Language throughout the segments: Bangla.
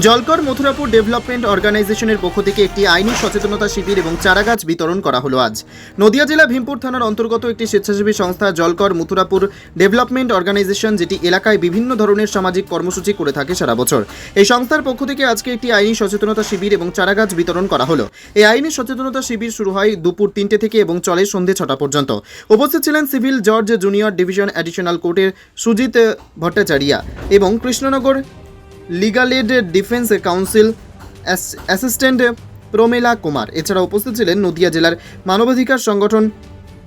জলকর মথুরাপুর ডেভেলপমেন্ট অর্গানাইজেশনের পক্ষ থেকে একটি আইনি সচেতনতা শিবির এবং চারাগাছ বিতরণ করা হলো আজ। নদিয়া জেলা ভীমপুর থানার অন্তর্গত একটি স্বেচ্ছাসেবী সংস্থা জলকর মথুরাপুর ডেভেলপমেন্ট অর্গানাইজেশন, যেটি এলাকায় বিভিন্ন ধরনের সামাজিক কর্মসূচি করে থাকে সারা বছর। এই সংস্থার পক্ষ থেকে আজকে একটি আইনি সচেতনতা শিবির এবং চারাগাছ বিতরণ করা হলো। এই আইনি সচেতনতা শিবির শুরু হয় দুপুর তিনটে থেকে এবং চলে সন্ধে ছটা পর্যন্ত। উপস্থিত ছিলেন civil judge junior division additional কোর্টের সুজিত ভট্টাচারিয়া এবং Krishnanagar legal aid defence counsel ass- assistant Pramela Kumar. এছাড়া উপস্থিত ছিলেন নদিয়া জেলার মানবাধিকার সংগঠন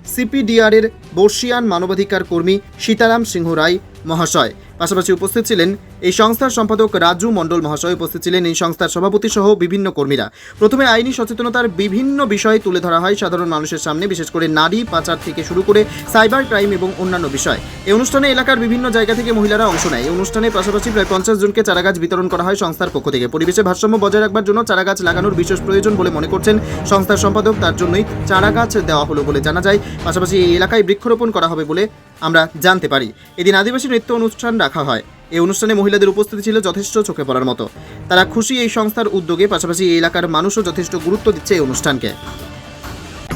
সিপিডিআরের বর্ষিয়ান মানবাধিকার কর্মী সীতারাম সিংহ রায় মহাশয়। পাশাপাশি উপস্থিত ছিলেন এই সংস্থার সম্পাদক রাজু মণ্ডল মহাশয়। উপস্থিত ছিলেন এই সংস্থার সভাপতি সহ বিভিন্ন কর্মীরা। প্রথমে আইনি সচেতনতার বিভিন্ন বিষয় তুলে ধরা হয় সাধারণ মানুষের সামনে, বিশেষ করে নারী পাচার থেকে শুরু করে সাইবার ক্রাইম এবং অন্যান্য বিষয়। এই অনুষ্ঠানে এলাকার বিভিন্ন জায়গা থেকে মহিলারা অংশ নেয়। এই অনুষ্ঠানের পাশাপাশি প্রায় পঞ্চাশ জনকে চারাগাছ বিতরণ করা হয় সংস্থার পক্ষ থেকে। পরিবেশে ভারসাম্য বজায় রাখবার জন্য চারাগাছ লাগানোর বিশেষ প্রয়োজন বলে মনে করছেন সংস্থার সম্পাদক। তার জন্যই চারাগাছ দেওয়া হলো বলে জানা যায়। পাশাপাশি এই এলাকায় বৃক্ষরোপণ করা হবে বলে আমরা জানতে পারি। এদিন আদিবাসী নৃত্য অনুষ্ঠান রাখা হয়। এই অনুষ্ঠানে মহিলাদের উপস্থিতি ছিল যথেষ্ট চোখে পড়ার মতো। তারা খুশি এই সংস্থার উদ্যোগে পাশাপাশি এই এলাকার মানুষও যথেষ্ট গুরুত্ব দিচ্ছে এই অনুষ্ঠানকে।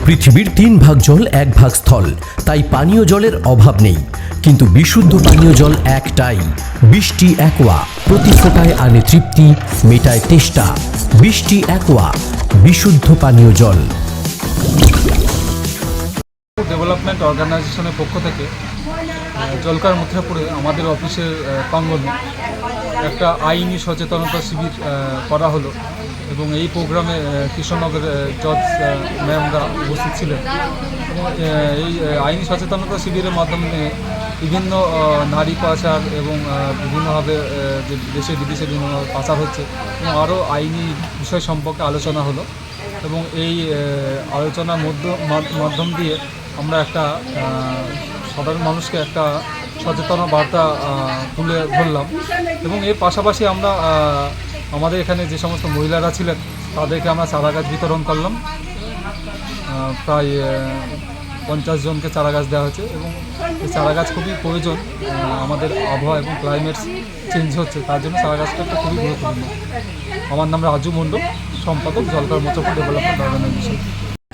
পৃথিবীর তিন ভাগ জল, এক ভাগ স্থল। তাই পানীয় জলের অভাব নেই। কিন্তু বিশুদ্ধ পানীয় জল একটাই। বৃষ্টি, একোয়া। প্রতি ফোটায় আনে তৃপ্তি, মেটায় তেষ্টা। বৃষ্টি, একোয়া। বিশুদ্ধ পানীয় জল। ডেভেলপমেন্ট অর্গানাইজেশনের পক্ষ থেকে জলকার মথুরাপুরে আমাদের অফিসের প্রাঙ্গণে একটা আইনি সচেতনতা শিবির করা হলো এবং এই প্রোগ্রামে কৃষ্ণনগরের জজ ম্যামরা উপস্থিত ছিলেন। এবং এই আইনি সচেতনতা শিবিরের মাধ্যমে বিভিন্ন নারী পাচার এবং বিভিন্নভাবে যে দেশে বিদেশে বিভিন্ন পাচার হচ্ছে এবং আরও আইনি বিষয় সম্পর্কে আলোচনা হলো এবং এই আলোচনার মধ্য মাধ্যম দিয়ে আমরা একটা সাধারণ মানুষকে একটা সচেতন বার্তা তুলে ধরলাম। এবং এর পাশাপাশি আমরা আমাদের এখানে যে সমস্ত মহিলারা ছিলেন, তাদেরকে আমরা চারা গাছ বিতরণ করলাম। প্রায় পঞ্চাশ জনকে চারা গাছ দেওয়া হয়েছে এবং এই চারা গাছ খুবই প্রয়োজন আমাদের আবহাওয়া এবং ক্লাইমেট চেঞ্জ হচ্ছে, তার জন্য চারা গাছটা একটা খুবই গুরুত্বপূর্ণ। আমার নাম রাজু মণ্ডল, সম্পাদক জলকার মোচাপুর ডেভেলপমেন্ট অর্গানাইজেশন